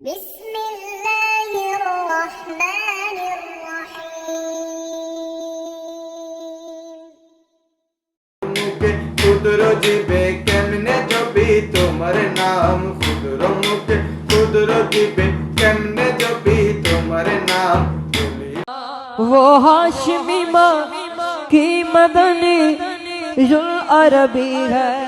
بسم الله الرحمن الرحيم মুখে ক্ষুদ্র জীবে কেমনে জবি তোমার নাম ক্ষুদ্র মুখে ক্ষুদ্র জীবে কেমনে জবি তোমার নাম বলি वो हाशमी माँ की मदनी जो अरबी है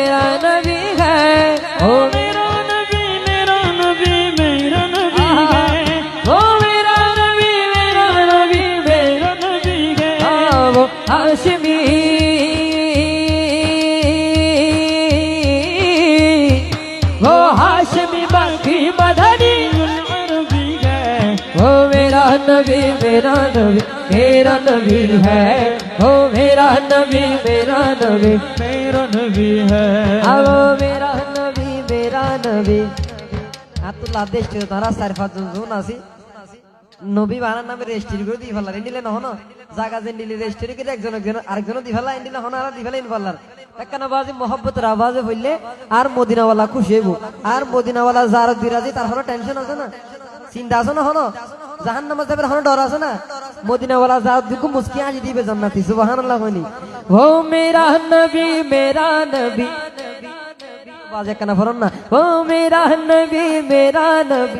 नबी मेरा नबी मेरा नबी है वो मेरा नबी मेरा नबी मेरा नबी है अब मेरा नबी मेरा नबी আতুল্লাহ দেশ থেকে তারা চার পাঁচজন জন আছি নবী বানার নামে রেজিস্ট্রি করে দিয়ে ফেলার এন্ডিলে নহন জায়গা যে নিলে রেজিস্ট্রি করে একজন একজন আরেকজন দিয়ে ফেলা এন্ডিলে হন আর দিয়ে ফেলা ইন ফেলার একখানা বাজে মহব্বতের আওয়াজে হইলে আর মদিনাওয়ালা খুশি হইব আর মদিনাওয়ালা যার বিরাজি তার হলো টেনশন আছে না চিন্তা আছে না? হনো জাহান নামাজ যাবে হনো ডর আছে না? মদিনাওয়ালা যা দুঃখ মুসকি আজি দিবে জান্নাতি সুবহানাল্লাহ হইনি ও মেরা নবী মেরা নবী। বাজে কেন ফরন না। ও মেরা নবী মেরা নবী।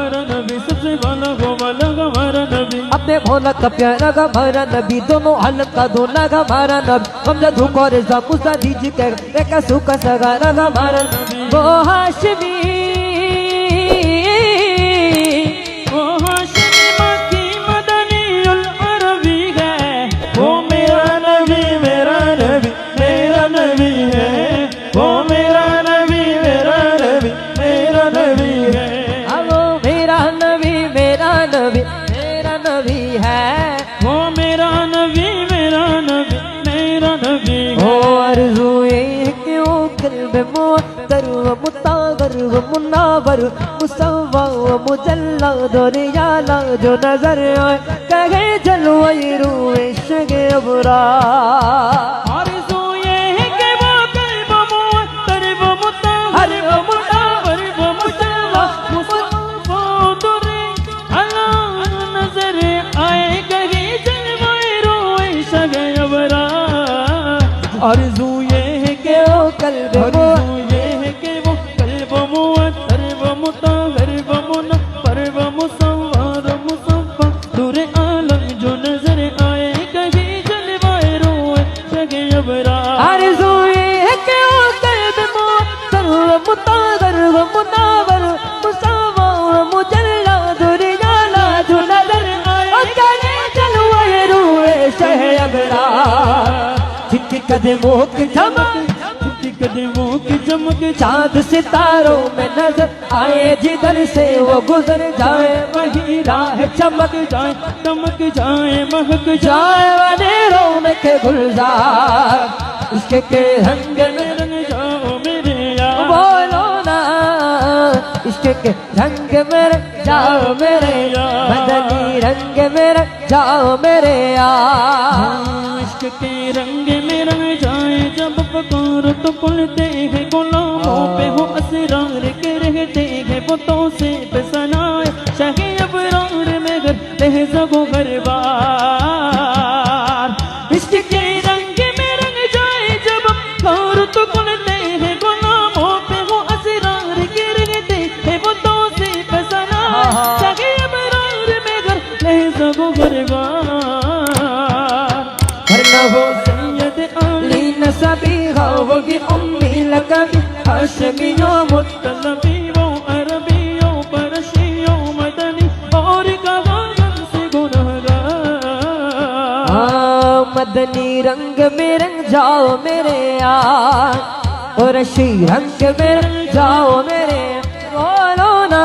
پہ بھولا کا پیارا گا مارا نبی، دونوں حلق کا دھونا گا مارا نبی۔ ہم نے دھوکا رضا کسا دیجی کہ ایک سوکا سگارا گا مارا نبی۔ وہ ہاشمی ہے۔ وہ میرا نبی میرا نبی میرا نبی ہے۔ دنیا لگ جو نظر آئے کہے جلوئی رو عشق ابرا۔ آرزو یہ ہے کہ وہ قلب موت متا متا متا نظر آئے کہے جلوئی رو عشق ابرا۔ آرزو یہ ہے کہ وہ قلب موت موت متا کدے موک چمک کدے موک چمک چاند ستاروں میں نظر آئے جدر سے وہ گزر جائے وہی راہ چمک جائے چمک جائے مہک جائے ویروں میں کے گلزار اس کے کے رنگ میں رنگ جاؤ میرے یار بولو نا اس کے کے رنگ میں رنگ جاؤ میرے یار مدنی رنگ میں رنگ جاؤ میرے یار عشق کے رنگ completeje چشمی مطلبی و عربی و پرشی مدنی اور گوائن سے گنہگار۔ مدنی رنگ میں رنگ جاؤ میرے آن اور رشی رنگ میں رنگ جاؤ میرے بولو نا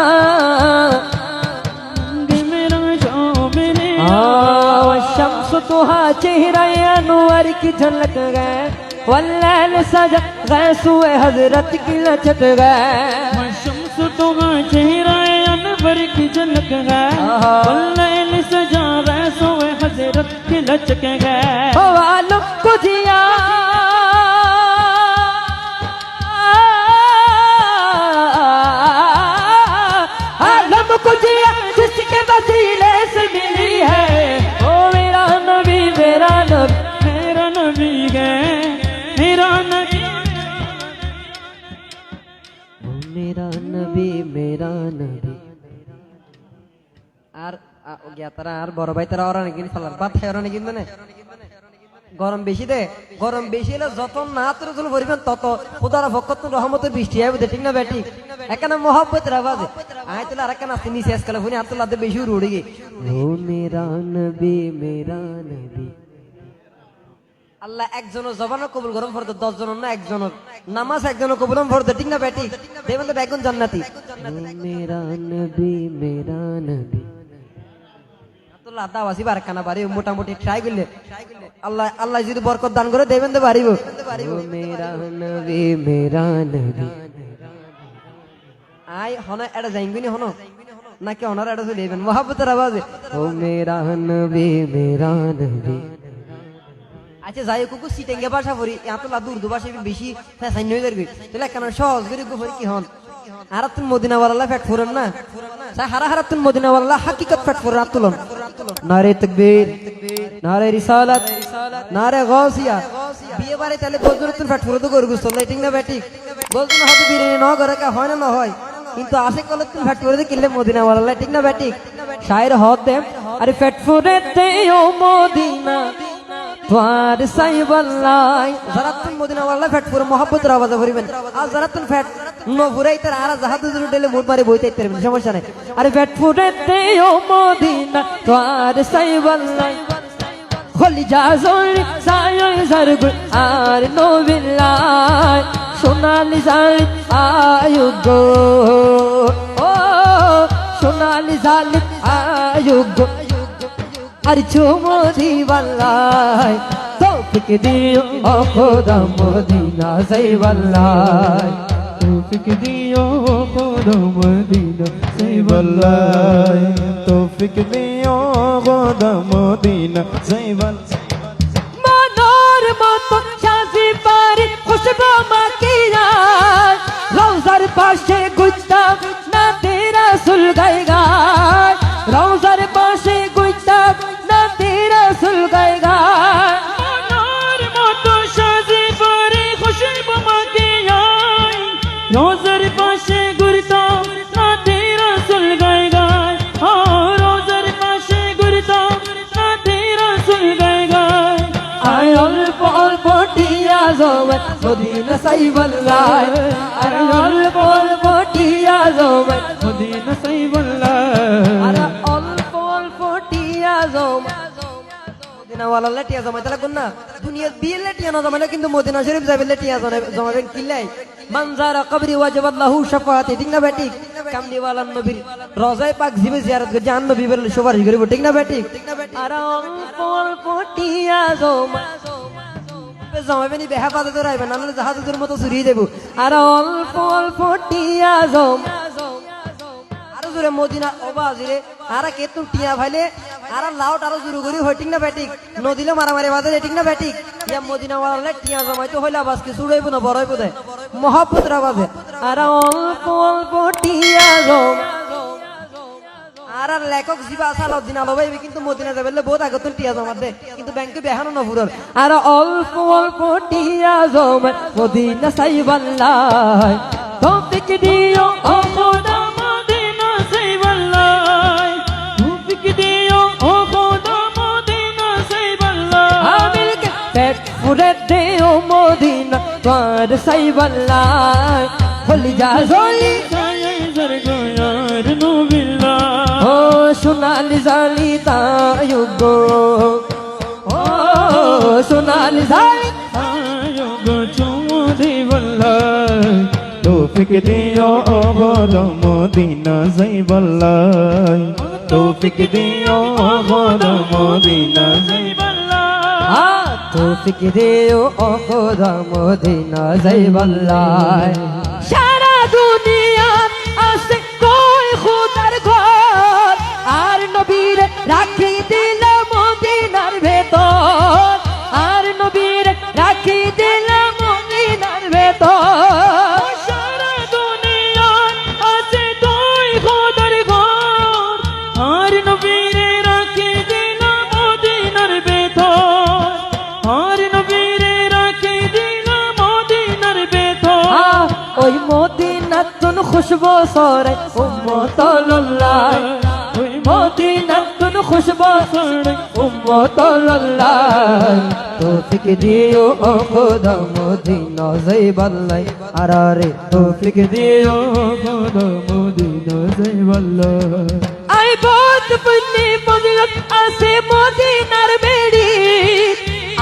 شمس تو ہاں چہرہ انور کی جھلک گئے والین سجا گئے سوئے حضرت کی لچت گئے شمس تو گئے چہرہ انبر کی جنک گئے والین سجا گئے سوئے حضرت کی لچک گئے والم کو دیا. عالم کو دیا جس کے وسیلے আ- ও গিয়া তারা আর বড় ভাই তারা ওরা নাকি ফেলার বাদ খাই ওরা নাকি মানে? গরম বেশি দে। গরম বেশি হলে যত না তোর তত ভক্ত রহমতের বৃষ্টি হবে ঠিক না বেটি এখানে মহব্বত রাবাজে আয় তোলা আর একখানা আসতে নিচে আজকাল ফুনি আর তোলা বেশি উড়ে গে। ও মেরা নবী মেরা নবী। আল্লাহ একজনের জবানও কবুল গরম ফরতে দশ জনের না একজনের নামাজ একজনের কবুল ফরতে ঠিক না বেটি দেবেন তো বেগুন জান্নাতি মেরা নবী মেরা নবী। বার কানা বাড়ি মোটামুটি ট্রাই করলে। আল্লাহ আল্লাহ যদি বরকত দান করে দেবেন তো পারিব মেরা নবী মেরা নবী। আই হন এটা হন? নাকি এটা চলে যাবেন মহাব্বতের আওয়াজে। ও মেরা নবী মেরা নবী। আচ্ছা যাই কুকু সিটেঙ্গে ভাষা পড়ি এত লাদু উর্দু ভাষা বেশি ফ্যাসাইন হয়ে যাবে তাহলে কেন সহজ করে গুফরি কি হন? আর তুন মদিনা ওয়ালা ফ্যাট ফুরেন না। সাই হারা হারা তুন মদিনা ওয়ালা হাকিকত ফ্যাট ফুরেন আতুলন নারে তাকবীর, নারে রিসালাত, নারে গাউসিয়া বিয়ে বাড়ি তাহলে বজুর তুন ফ্যাট ফুরে তো গরু গুস্তল ঠিক না ব্যাটি বলতুন হয়তো বিরিয়ানি ন করে কা, হয় না না হয়? কিন্তু আসে কলে তুমি ফ্যাট ফুরে কিনলে মদিনা ওয়ালা ঠিক না ব্যাটি শায়ের হদ দে আরে ফ্যাট ফুরে তে ও মদিনা তোয়ার সাই বল্লাই জারাতুন মদিনা ওয়াল্লাহ ফ্যাট পুরো মহব্বতের আওয়াজে ভরিবেন। আর জারাতুন ফ্যাট ন ভুরাই তার আর জাহাদ জুরু ডেলে মুড মারে বইতে পারবেন, সমস্যা নাই। আরে ফ্যাট ফুরে ও মদিনা তোয়ার সাই বল্লাই খলি যা জলি সায় জারগুল, আর নবিল্লাই সোনালি জালি আয়ুগো ও, সোনালি জালি আয়ুগো আর চুমদি বল্লাই তৌফিক দিও ও খোদা মদিনা সেই তৌফিক দিও বদো মদিনা সেই বল্লাই তৌফিক দিও বদো মদিনা সেই বল মনোর মতো সাজি পারি খুশবু মাকিয়া রওজার পাশে গুজতা না তেরা সুল গায় রওজার পাশে রোজার পাশে ঘুরতাম না তেরা সুল গায় গায় ও রোজার পাশে ঘুরতাম না তেরা সুল গায় গায় আয় অল্প অল্প টিয়া জমে মদিনা সাই বল্লাই আয় অল্প অল্প টিয়া জমে মদিনা সেই বল্লাই আরে অল্প অল্প টিয়া জমা না না, কিন্তু মদিনা শরীফ যাবে টিয়া জমাবেন কিল্লাই মানজারা না বেটি রোজায় পাক জিবে জিয়ারত করে জান নবী বলে সুপারিশ করিব, ঠিক না বেহা পাতে তো রাইবেন নাহলে জাহাজের মতো চুরিয়ে দেব। আর অল্প অল্প টিয়া জমা। আরও জোরে মদিনা ওবাজিরে আরা কে তুম টিয়া ভাইলে আরা লাউট আরও জোরে করি ঠিক না ব্যাটিক নদিলে মারামারি বাজে ঠিক না ব্যাটিক ইয়া মদিনা ওয়ালা টিয়া জমাই তো হইলা বাস কি সুড়াইব না বড়াইব দে মহাব্বত রা বাজে অল্প অল্প টিয়া জম আর আর লেখক জিবা আসাল দিন আলো ভাইবে কিন্তু মদিনা যাবে বহুত আগে তো টিয়া জমা দে, কিন্তু ব্যাংকে বেহানো না ফুরর আর অল্প অল্প টিয়া জমা মদিনা সাইবাল্লাই তৌফিক দিও ও মদিনা তোর সাই বল্লাই হলি যা জলি। সায়াই জরগয়ার নবিল্লাহ ও সোনালি জালি তায়ুগো। ও সোনালি ঝাড়ি আয়ো গো চুমু দিবল্লাই তৌফিক দিও ও গো মদিনা যাইবল্লাই তৌফিক দিও ও গো মদিনা যাইবল্লাই দিও ও খোদা মদিনা যাইবাল্লাহ খুশবু সরে উম্মতুল্লাহ তোফিক দিও ও খোদা মদিনা যাইবাল্লাই আরারে তোফিক দিও খোদা মদিনা আই বহুত পুণ্যি আছে মদিনার বেড়ি।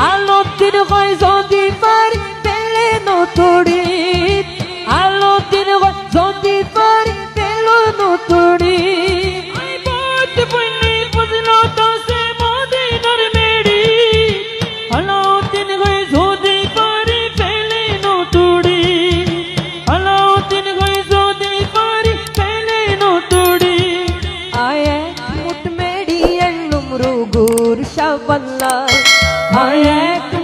আলো দিন হয় যদি পারি পেলে নতুড়ি।